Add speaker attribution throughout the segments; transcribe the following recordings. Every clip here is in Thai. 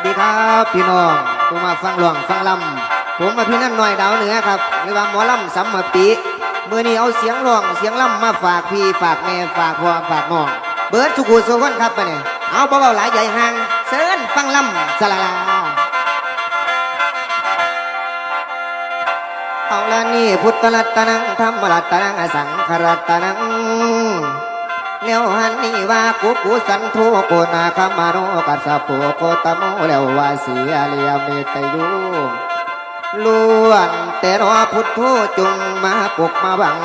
Speaker 1: วัสดีครับ พี่น้องผมมาฟังหลวงฟังลำผมมาพี่นั่นหน่อยดาวเหนือครับหรือว่าหมอลำสัมมาปีเมื่อนี้เอาเสียงร้องเสียงลำมาฝากพี่ฝากแม่ฝากพ่อฝากน้องเบิร์ดสุขุสุขคนครับไปเนี่ยเอาเบาๆหลายใหญ่ห่างเซินฟังลำสลาลาเอาละนี่พุทธรัตนังธรรมรัตนังอสังขรัตนัง แล้วหันนี่ว่ากุกุสันโทโกนาคามาโนกัสสะโปโกตโมแล้วว่าเสียเลียเมตยูล้วนแต่รอพุทธจุงมาปกมาบัง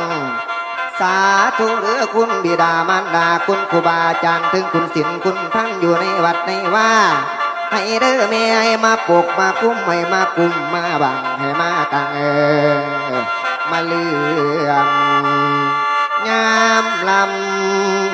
Speaker 1: สาธุหรือคุณบิดามารดาคุณครูบาอาจารย์ถึงคุณศิลคุณท่านอยู่ในวัดในว่าให้เด้อแม่ให้มาปกมาคุ้มให้มากุ้มมาบังให้มากังเออมาเลื่อมงามลำ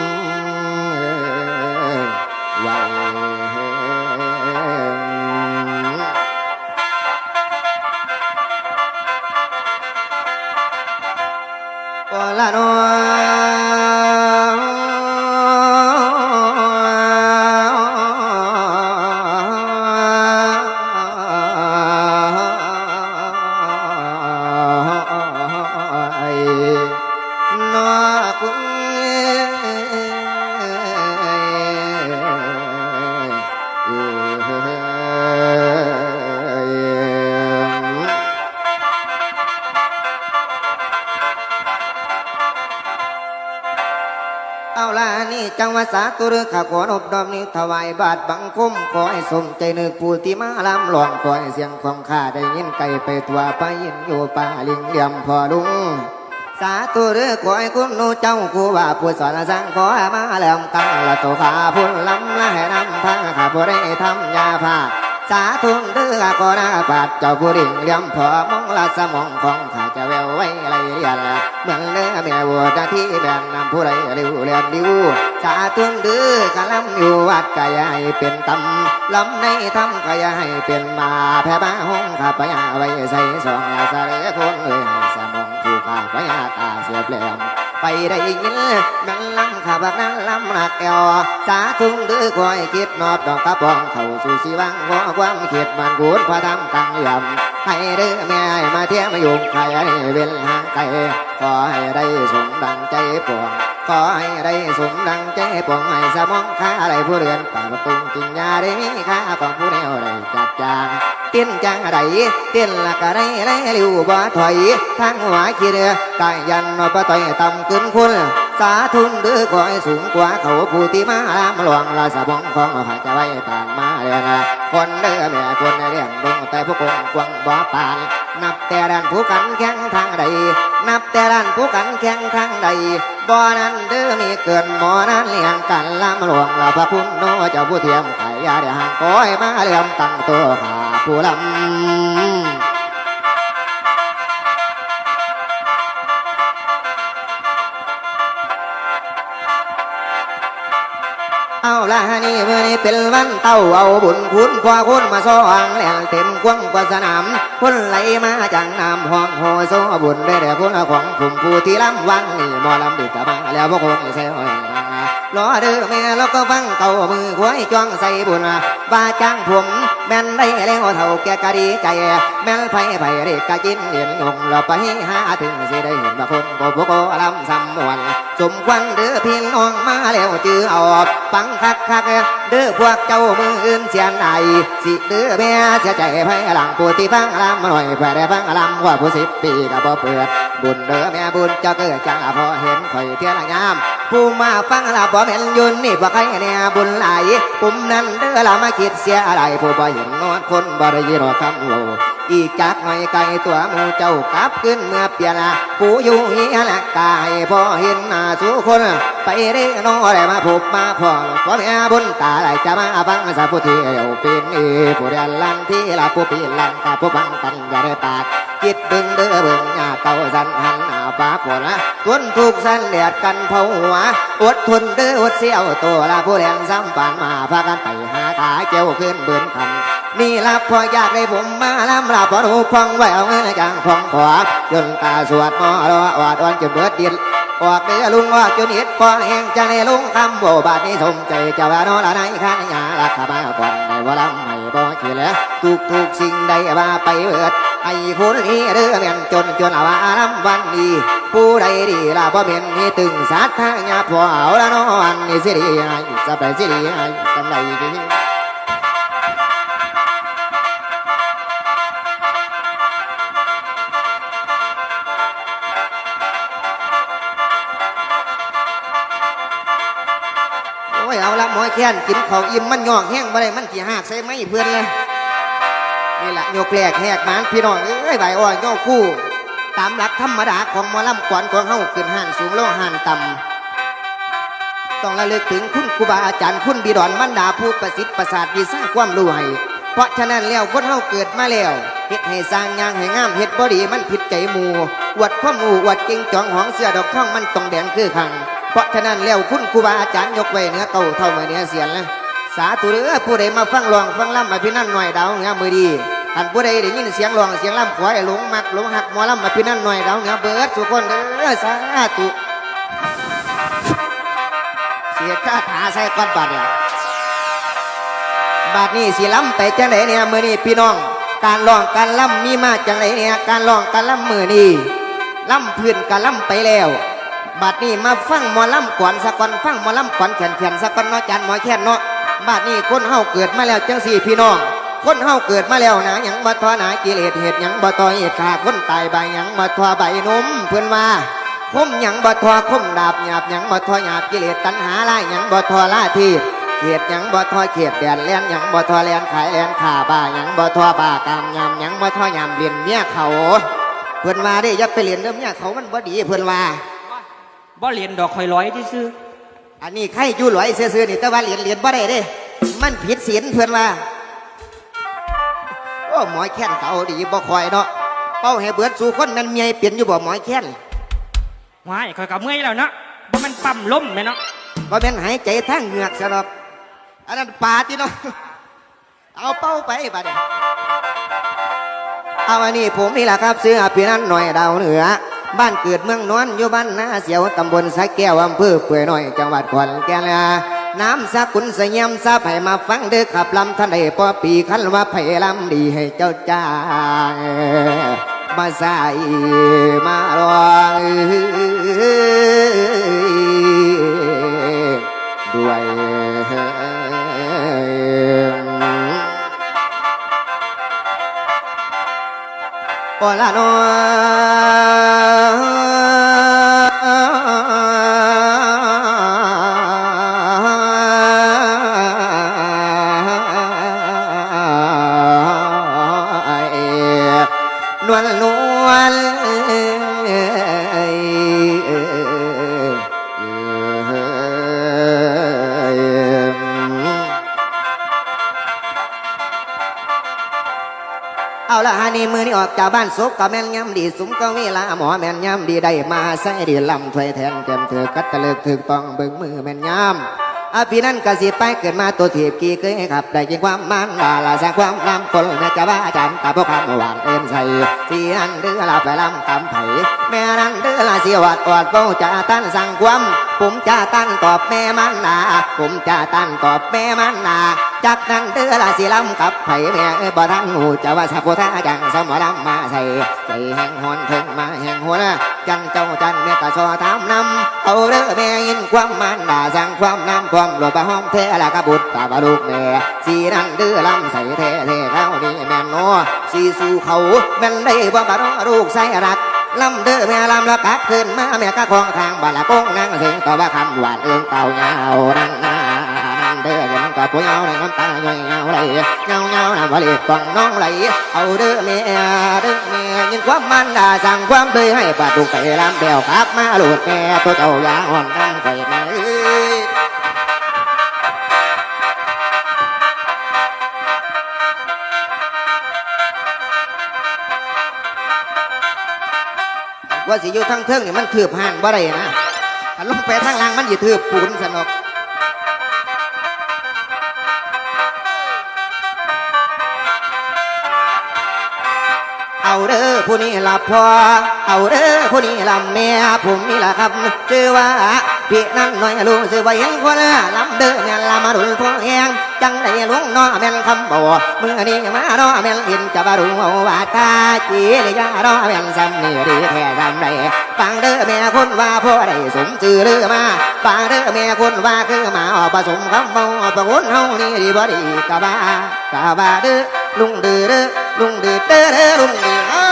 Speaker 1: จังวาสาตุรขาขอนอบดอมนี้ถวายบาทบังคุมขอให้สมใจนึกผู้ที่มาลำหลอนขอให้เสียงของข้าได้ยินไกลไปทั่วไปยินอยู่ป่าลิงเหลี่ยมพอลุงสาธุเรือขอให้คุณนูเจ้าคูว่าผู้สอนสร้างขอมาแหลมกังละตัวขาพุ่นลำละให้นำทางข้าผู้ได้ทำยาผ้า สาธุเรือก็นาบาดเจ้าผู้ดิ่งเหลี่ยมพอมองละสมองของข้าจะแววไว้ไรเรียนเมือนเรือแม่วัวที่แบนนำผู้ใดเร็วเรียนดิวสาธุเรือกะลำอยู่วัดกะยให้เป็นตำลำในทำกะยให้เป็นมาแพ่บ้าห้องข้าพยาไว้ใส่สองสะเลคนเลยสมองผู้ข้าพญาตาเสียเปลี่ยน ไปได้ยินนั่งลำข้าบักนั้นลำหนักแอวสาธุงดื้อคอยคิดนอบดอกกระปองเข้าสู่สีวังวอความคิดมันกูดพระธรรมกังยำให้เด้อแม่มาเที่ยวมาอยู่ใครเวลห่างไกลขอให้ได้สมดังใจปวง ขอให้ได้สมดังใจปวงให้สมองข้าอะไรผู้เรือนป่าประตูจริงยาได้มีข้าของผู้แนวได้จัดจางเต้นจังไรเต้นละกะไรไรลิวบ่ถอยทางหัวขี้เรือกายยันนปะต่อยต่ำขึ้นคุณ สาธุนเดือคอยสูงกว่าเขาผู้ที่มาลามหลวงละสะบองของพรจะไว้ปานมาเรียนคนเดือแม่คนเรียงดงแต่ผู้คงกวงบ่ปาน นับแต่ด้านผู้กันแข่งทางใด นับแต่ด้านผู้กันแข่งทางใดบ่อนั้นเด้อมีเกินหมอนั้นเลี้ยงกันลามหลวงละพระคุณโนเจ้าผู้เทียมไก่ยาเดียห่างก้อยมาเลี้ยมตั้งตัวขาผู้ลำ เอาละนี่เมื่อนี้เป็นวันเต้าเอาบุญคุณพอคุณมาซ้องแหลงเต็มกว้างกว่าสนามคนไหลมาจากน้ำห้องโหโซบุญได้แต่คุณของผมผู้ที่ลำวังนี่มอลำดึกกะมาแล้วพวกคนเซลรอเด้อแม่แล้วก็ฟังเต่ามือควายจ้องใส่บุญบาจ้างผมแม่นได้แล้วเท่าแกกะดีใจแม่นไผไผเรียกกะกินเห็นงงเราไปหาถึงสิได้เห็นว่าคนโกโกลำสำวนสมควันเด้อพี่น้องมาแล้วจือเอาฟังคักคักเด้อพวกเจ้ามืออื่นเสียนไหนสิเด้อแม่เสียใจไผหลังผู้ที่ฟังลำหน่อยไผได้ฟังลำว่าผู้สิบปีก็บ่เปิดบุญเด้อแม่บุญเจ้าเกิดจังพอเห็นข่อยเทียละงามผู้มาฟังละบ่แม่นยุนนี่บ่ใครเนี่ยบุญไหลปุ่มนั้นเด้อละมาคิดเสียอะไรผู้บ่เห็นนอนคนบ่ได้ยินคำโล อีจักหน่อยไกลตัวมูเจ้ากลับขึ้นเมื่อเปลี่ยละผู้อยู่เฮียละกายพอเห็นหน้าสู่คน ไปเด้อนอได้มาพบมาพอพ่อแม่บุญตาไหลจะมาฟังสัพพุทธิเอวปีนอีผู้เรียนลันที่ละผู้ปีนลันกับผู้ฟังกันอย่าได้ปากคิดบึงเด้อเบึงหน้าเก่าสันหันหน้าฟ้าฝนละทนทุกสันเดียดกันเผาหัวอดทนเด้ออดเสียวตัวละผู้เรียนซ้ำปานมาพากันไปหาขาเจ้าขึ้นเบืนคำ นี่ละพออยากได้ผมมาลำลาพอรู้ฟังไว้เอาเงินจังฟองขวาจนตาสวดมอรออดอ่อนจนเบิดดินออกเดือลุงว่าจนเอ็ดพอแห่งจะในลุงคำโบบาทนี้สมใจเจ้าว่าโนละนายข้านยาลักขมาก่อนในว่าลำไม่บ่ขี้แล้วทุกทุกสิ่งใดว่าไปเบิดไอ้คนนี้เรื่อเมียนจนจนเอาว่าลำวันดีผู้ใดดีละบ่เป็นนี่ตึงสาทางาพอเอาละนอนนี่สิดีให้สบายสิดีให้กำไรดี เอาละหมอยแค้นกินขาวอิ่มมันหยอกแห้งบ่ได้มันกี่หักใส่ไหมเพื่อนเลยนี่แหละโยกแหลกแหกมานพี่น้องเอ้ยใบอ้อยโยกคู่ ตามหลักธรรมดาของมอลำก่อนของเฮาขึ้นห่านสูงลงห่านต่ำต้องระลึกถึงคุณครูบาอาจารย์คุณบิดอนบรรดาผู้ประสิทธิ์ประสาทดีสร้างความรู้ให้เพราะฉะนั้นแล้วคนเฮาเกิดมาแล้วเฮ็ดให้สร้างยางให้งามเฮ็ดบ่ดีมันผิดใจหมู่อวดความรู้อวดเก่งจองหองเสื้อดอกท่องมันต้องแดงคือขัง เพราะฉะนั้นแล้วคุณครูบาอาจารย์ยกไว้เนื้อเก่าเท่ามาเนื้อเสียนนะสาธุเด้อผู้ใดมาฟังร้องฟังล่ำมาพี่นั่นหน่อยดาวเนือมือดีท่านผู้ใดได้ยินเสียงร้องเสียงล่ำขอให้หลงมักหลงหักมอล่ำมาพี่นั่นหน่อยดาวเนือเบิดทุกคนเด้อสาธุเสียคาถาใส่ก้อนบาดเนี่ยบาดนี้สิล้ำไปจังไหนเนี่ยมือนี้พี่น้อง การร้องการล่ำมีมาจังไหนเนี่ยการร้องการล่ำมือนี้ล่ำพื้นการล่ำไปแล้ว บาดนี้มาฟังหมอลำก่อนสักก่อนฟังหมอลำก่อนแขนแขนสักก่อนเนาะจันหมอแค่นเนาะบาดนี้คนเฮาเกิดมาแล้วจังสี่พี่น้อง คนเฮาเกิดมาแล้วนะหยังบ่ทอหนากิเลสเหตุหยังบ่ทอเหตุขาคนตายใบหยังบ่ทอใบนมเพื่อนว่าคมหยังบ่ทอคมดาบหยาบหยังบ่ทอหยาบกิเลสตัณหาลายหยังบ่ทอลาทีเขียดหยังบ่ทอเขียดแดนแลนหยังบ่ทอแลนขายแลนขาบ้าหยังบ่ทอบ้ากามยำหยังบ่ทอยำเลียนเมียเขา เพื่อนว่าได้ยับไปเรียนเด้อเมียเขามันบ่ดีเพื่อนว่า
Speaker 2: บ่เรียนดอกคอยร้อยที่ซื้อ
Speaker 1: อันนี้ใครอยู่หลอยเซื่อๆนี่แต่ว่าเหรียญเหรียญบ่ได้เด้ มันผิดศีลเพื่อนว่าโอ้หมอยแค้นเขาดีบ่คอยเนาะเป้าให้เบิดสู่คนนั้นเมียเปลี่ยนอยู่บ่หมอยแค้น
Speaker 2: ว้ายคอยกับเมื่อยแล้วเนาะบ่มันปั๊มล้มไหมเนาะ
Speaker 1: บ่แม่นหายใจทางเหงือกซะหรอกอันนั้นปาติเนาะเอาเป้าไปบัดนี้เอาอันนี้ผมนี่แหละครับซื้อพี่นั้นหน่อยดาวเหนือ บ้านเกิดเมืองนอนอยู่บ้านนาเสียวตำบลสะแก้วอำเภอเปื่อยน้อยจังหวัดขอนแก่นน้ำสะกุลสยามสะไผ่มาฟังเด้อขับลำท่านใดพอปีคันว่าไผ่ลำดีให้เจ้าจ้ามาใส่มาลองด้วยโอลาโน อกจากบ้านศพก็แม่นยำดีสุมก็เวลาหมอแม่นยำดีได้มาใส่ดีลำถวยแทนเต็มเถือกัดตะเลิกถึกต้องเบิ่งมือแม่นยำอาพี่นั่นกสิไปเกิดมาตัวถีบกี่เคยขับได้ยินความมันดาลาแสงความน้ำคนแม่จะว่าจันตาพวกคำหวานเอ็นใส่สีนั่นเดือลาไปลำตำไผ่แม่นั่นเดือลาเสียวัดอดเป้าจะตั้นสั่งความผมจะตั้นตอบแม่มันนาผมจะตั้นตอบแม่มันนา จากนั้นเดือลาสีลำกับไผ่แม่เอ้ยบ่ทันหูจะว่าสักพุทธาจังสมอลำมาใส่ใจแห่งหอนถึงมาแห่งหัวนะจันเจ้าจันแม่กะซอตามนำเอาเด้อแม่ยินความมันดาสั่งความน้ำความหลบห้องเทละกะบุตรตาบาลูกแม่สีนั่นเดือลำใส่เทเทเขานี่แม่นโนสีสู่เขาแม่นได้บ่บาดลูกใส่รักลำเด้อแม่ลำแล้วกัดขึ้นมาแม่ก็คงทางบาละกงนั่งเสียงต่อว่าคำหวานเอื้องเก่าเงานั่งนา เด้อเดี๋ยวมันก็ผู้เงาในน้ำตาย่อยเงาไหลเงาเงาน้ำวลีกล่องน้องไหลเอาเด้อแม่เด้อแม่ยินความมันด่าสั่งความเลยให้ปาดุกไปลำเดียวกลับมาลูกแม่ตัวเจ้ายาอ่อนนั่งไปแม่เอ้ยว่าสิอยู่ทั้งเทิงนี่มันถืบห่านบ่ได้นะถ้าลงไปทางล่างมันอย่าถืบปูนสนอก เอาเอาเด้อผู้นี้ละพอเอาเด้อผู้นี้ละแม่ผมนี่ละครับชื่อว่าพี่นั่นน้อยลูกชื่อว่าเห็นคนละลำเด้อแม่นละมาดุลพวกแหง จังได้หลวงน้อแม่นคำบอมือนี้มาน้อแม่นอินจะบารุงเอาว่าตาจีเลยยาน้อแม่นซ้ำนี่ดีแท้ซ้ำได้ฟังเด้อแม่คนว่าพ่อได้สมชื่อเด้อมาฟังเด้อแม่คนว่าคือมาออกผสมคำเมาประวนเฮานี่ดีบ่ดีกะบ้ากะบ้าเด้อลุงเด้อเด้อลุงเด้อเด้อเด้อลุงเด้ออ้า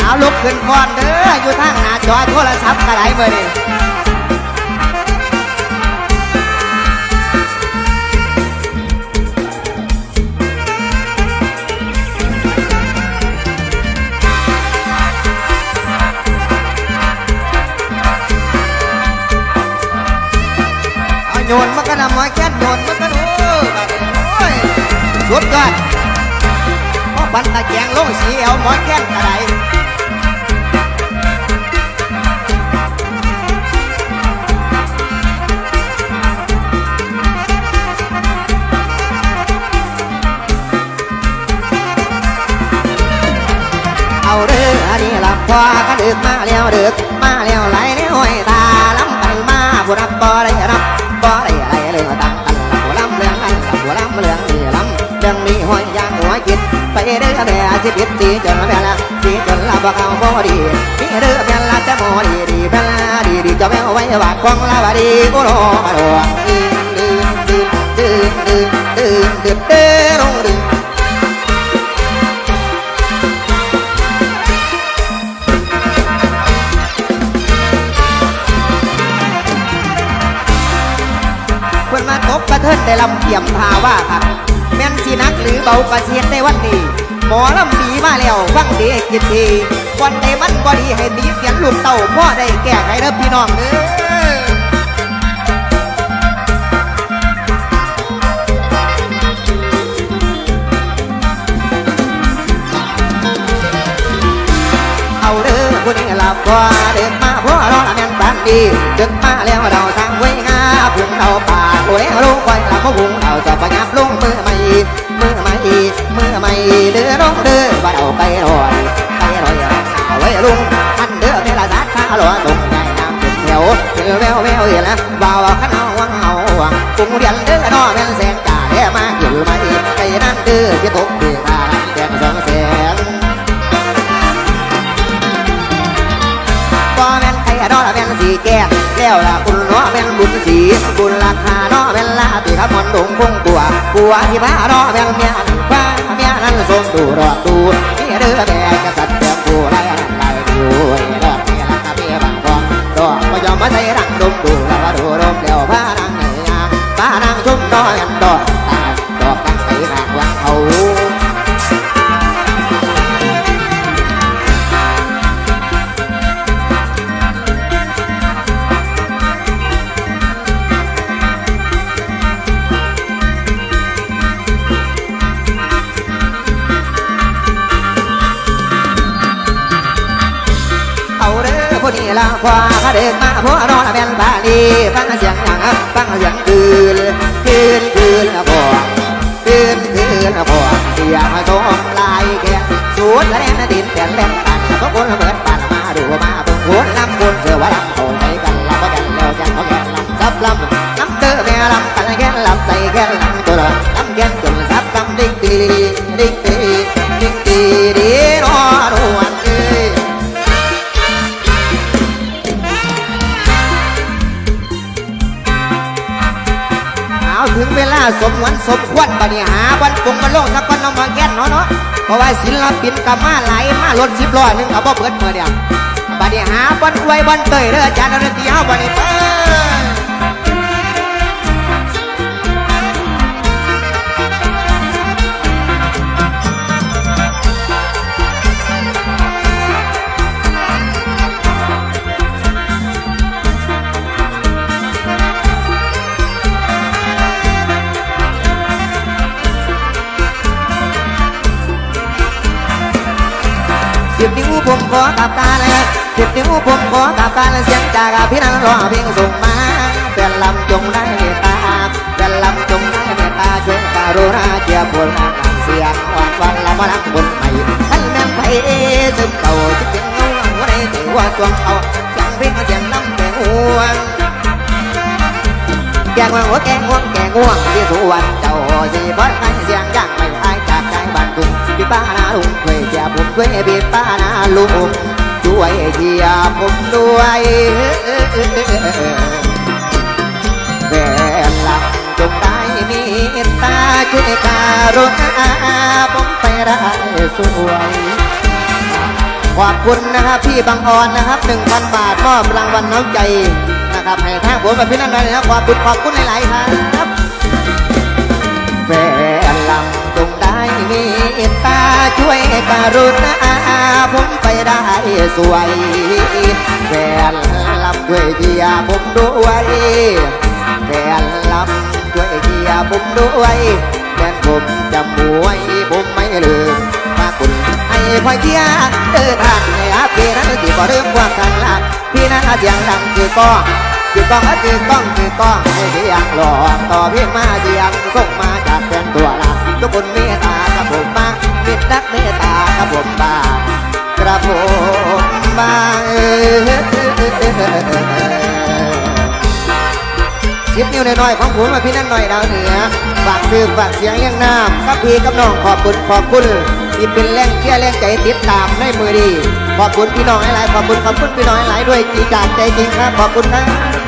Speaker 1: เอาลุกขึ้นก่อนเด้ออยู่ทางหน้าจอโทรศัพท์กระไรเมื่อนี้ นมันก็นำมาแค่นโยนมันก็ดูโอ้ยสุดยอดเพราะบันตะแกงลงสีเอาหมอแค่นกระไรเอาเด้ออันนี้ละพอกันดึกมาแล้วดึกมาแล้วไหลในห้อยตาล้ำกันมาผู้รับบ่ได้ จิตไปเด้อแม่สิบิดสีจนแม่ละสีจนละบ่เข้าบ่ดีมีเด้อแม่ละจะบ่ดีดีแม่ละดีดีจะแม่ไว้วาดควงละบ่ดีโอ้โหมาดวงดื้อดื้อดื้อดื้อดื้อดื้อดื้อเด้อลงดื้อเพิ่นมาตบกระเทินได้ลำเทียมทาว่าครับแม่น สีนักหรือเบากระเสียดในวันนี้หมอลำดีมาแล้วฟังดีให้กินทีวันใดมันบ่ดีให้ตีเสียงลุดเต่าพ่อได้แก้ไขเด้อพี่น้องเด้อเอาเด้อผู้นี้ลาบ่เด็กมาพ่อรอแม่นปานดีเดึกมาแล้วเราสร้างไว้งาพุ่งเราป่าโอ้ยลูกไว้ละมะพุงเราจะประยับลุงมือ ใหม่อใหม่เมื่อใหม่เด้อน้องเด้อว่าเอาไปรอยไปรอยเอาไว้ลุงอันเด้อเวลาสักข้าหลอส่งใหญ่น้ำเป็นแถวเจอแววแววเห็นแล้วว่าว่าขันเอาวังเอาวังกุ้งเรียนเด้อน้อแม่นแสนจ่าแท้มาอยู่ไหมไปนั่นเด้อจะตกเดือดาแดงสองแสนบ่แม่นไทยดอกละแม่นสีแก้ แล้วล่ะคุณเนาะแม่นบุญสีคุณราคาเนาะเป็นลาตีครับมันดงคงตัวกัวที่พาเนาะแม่นเมียว่าเมียนั้นทรงดูรอดดูนี่เรือแม่กษัตริย์เตรียมกูไรกันไล่ดูเรอดนี่ละครับพี่บางกองดอกก็ยอมมาใส่รังดมดูแล้วดูรมแล้วพานางไหนยางพานางชุ่มดอยอันดอก ผู้าเด็กมาพอนอนแม่นบาลีฟังเสียงหยังฟังเสียงคืนคืนคืนละพอคืนคืนละพอเสียงสมลายแกสูดและแน่นดินแต่แล่นปันทุกคนเหมือนปันมาดูมาเพิ่งคนลำคนเสือว่าลำโคนใจกันลำก็กันแล้วจังเขาแก่ลำซับลำลำเด้อแม่ลำกันแก่ลำใจแก่ลำตัวลำแก่จนซับลำดิ้งดีดิ้งดีดิ้ง สมวันสมควรบัดนี้หาวันปงมาโลกสักวันเองมาแก้นเนาะเนาะเพราะว่าศิลปินกับมาไหลมารถสิบล้อหนึงกับบ่เบิดเมื่อเดียวบัดนี้หาวันรวยวันเตยเด้ออาจารย์ดนตรีเฮาบัดนี้เปิ้ ขอกับตาเลยสิบนิ้วผมขอกับตาเลยเสียงจากพี่นั้นรอเพียงส่งมาแต่ลำจงได้เมตตาแต่ลำจงได้เมตตาช่วยการุณาเกียรติผลงานเสียงอ่อนวันละมาลังบนใหม่ท่านแม่งไปซึมเก่าจิตเป็นเงาหัวในใจว่าจวงเอาเสียงเพลงเสียงน้ำแต่ห่วงแกงหัวแกงง่วแกงง่วที่สุวรรณเจ้าสีบอลให้เสียงย่าง ป้านาลุงช่วยเจียผมช่วยพี่ป้านาลุงช่วยเจียผมด้วยแฟนหลับจงได้มีตาช่วยการุณาผมไปได้สวยขอบคุณนะครับพี่บางออนนะครับ1,000บาทมอบรางวัลน้ำใจนะครับให้ทางผมกับพี่นันท์นะครับขอบคุณขอบคุณหลาย ๆ ครับแฟน ลำจงได้มีตาช่วยกรุณาผมไปได้สวยแฟนลำช่วยเกียผมด้วยแฟนลำช่วยเกียผมด้วยแฟนผมจะมวยผมไม่ลืมพระคุณให้คอเชียร์เดินทางในอาพี่นั้นที่บ่เริ่มความกันละพี่นั้นเสียงดังคือก้ องคือกล้องก็คือกล้องคือกล้องให้เสียงหลอกต่อเพียงมาเสียงส่งมาจากแฟนตัวละทุกคนเมตตากับผมบ้างมิตรรักเมตตากับผมบ้างกระผมบ้างเออสิบนิ้วน้อยๆของผมมาพี่นั่นหน่อยดาวเหนือฝากซื้อฝากเสียงเลี้ยงน้ำกับพี่กับน้องขอบคุณขอบคุณที่เป็นแรงเชียร์แรงใจติดตามในมือดีขอบคุณพี่น้องหลายๆขอบคุณขอบคุณพี่น้องหลายด้วยจีจากใจจริงครับขอบคุณครับ